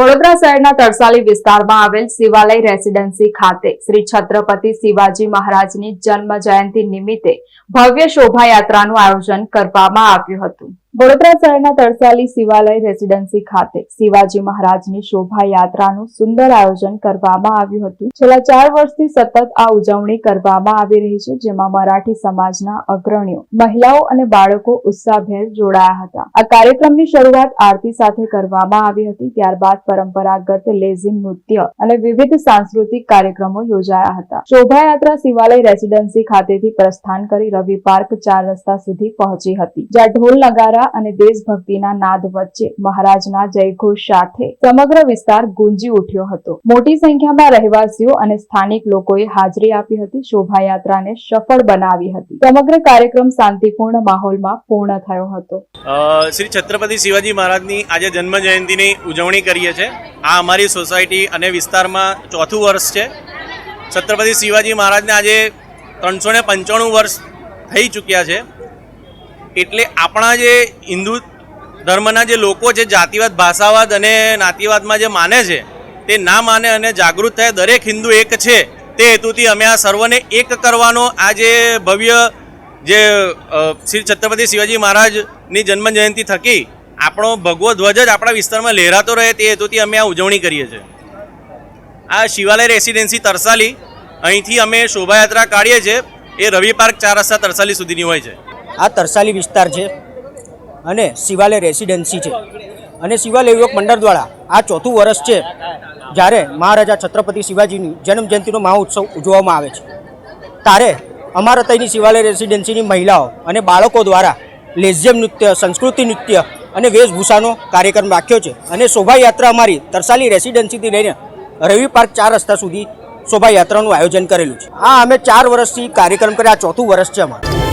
વડોદરા શહેરના તરસાલી વિસ્તારમાં આવેલ શિવાલય રેસીડેન્સી ખાતે શ્રી છત્રપતિ શિવાજી મહારાજની જન્મ જયંતિ નિમિત્તે ભવ્ય શોભાયાત્રાનું આયોજન કરવામાં આવ્યું હતું. વડોદરા શહેરના તરસાલી શિવાલય રેસીડેન્સી ખાતે શિવાજી મહારાજની શોભાયાત્રાનું સુંદર આયોજન કરવામાં આવ્યું હતું. છેલ્લા ચાર વર્ષથી સતત આ ઉજવણી કરવામાં આવી રહી છે, જેમાં મરાઠી સમાજના અગ્રણીઓ, મહિલાઓ અને બાળકો ઉત્સાહભેર જોડાયા હતા. આ કાર્યક્રમની શરૂઆત આરતી સાથે કરવામાં આવી હતી, ત્યારબાદ પરંપરાગત લેઝિમ નૃત્ય અને વિવિધ સાંસ્કૃતિક કાર્યક્રમો યોજાયા હતા. શોભાયાત્રા શિવાલય રેસીડેન્સી ખાતેથી પ્રસ્થાન કરી રવિ પાર્ક ચાર રસ્તા સુધી પહોંચી હતી, જ્યાં ઢોલ નગારા અને દેશભક્તિના નાદ વચ્ચે મહારાજના જયઘોષ સાથે સમગ્ર વિસ્તાર ગુંજી ઉઠ્યો હતો. મોટી સંખ્યામાં રહેવાસીઓ અને સ્થાનિક લોકોએ હાજરી આપી હતી, શોભાયાત્રાને સફળ બનાવી હતી. સમગ્ર કાર્યક્રમ શાંતિપૂર્ણ માહોલમાં પૂર્ણ થયો હતો. શ્રી છત્રપતિ શિવાજી મહારાજની આજે જન્મ જયંતિની ઉજવણી કરીએ છીએ આ અમારી સોસાયટી અને વિસ્તારમાં ચોથું વર્ષ છે. છત્રપતિ શિવાજી મહારાજને આજે ત્રણસો ને પંચાણું વર્ષ થઈ ચૂક્યા છે. એટલે આપણા જે હિન્દુ ધર્મના જે લોકો છે, જાતિવાદ, ભાષાવાદ અને નાતિવાદમાં જે માને છે, તે ના માને અને જાગૃત થાય. દરેક હિન્દુ એક છે. તે હેતુથી અમે આ સર્વને એક કરવાનો આ જે ભવ્ય જે શ્રી છત્રપતિ શિવાજી મહારાજની જન્મ જયંતિ થકી આપણો ભગવો ધ્વજ જ આપણા વિસ્તારમાં લહેરાતો રહે તે હેતુથી અમે આ ઉજવણી કરીએ છીએ. આ શિવાલય રેસિડેન્સી તરસાલી, અહીંથી અમે શોભાયાત્રા કાઢીએ છીએ. એ રવિ પાર્ક ચાર રસ્તા તરસાલી સુધીની હોય છે. આ તરસાલી વિસ્તાર છે અને શિવાલય રેસિડેન્સી છે. અને શિવાલય યુવક મંડળ દ્વારા આ ચોથું વર્ષ છે જ્યારે મહારાજા છત્રપતિ શિવાજીની જન્મજયંતિનો મહોત્સવ ઉજવવામાં આવે છે. ત્યારે અમારા ત્યાંની શિવાલય રેસિડેન્સીની મહિલાઓ અને બાળકો દ્વારા લેઝિયમ નૃત્ય, સંસ્કૃતિ નૃત્ય અને વેશભૂષાનો કાર્યક્રમ રાખ્યો છે અને શોભાયાત્રા અમારી તરસાલી રેસિડેન્સીથી લઈને રવિ પાર્ક ચાર રસ્તા સુધી શોભાયાત્રાનું આયોજન કરેલું છે. આ અમે ચાર વર્ષથી કાર્યક્રમ કર્યા, આ ચોથું વર્ષ છે અમારું.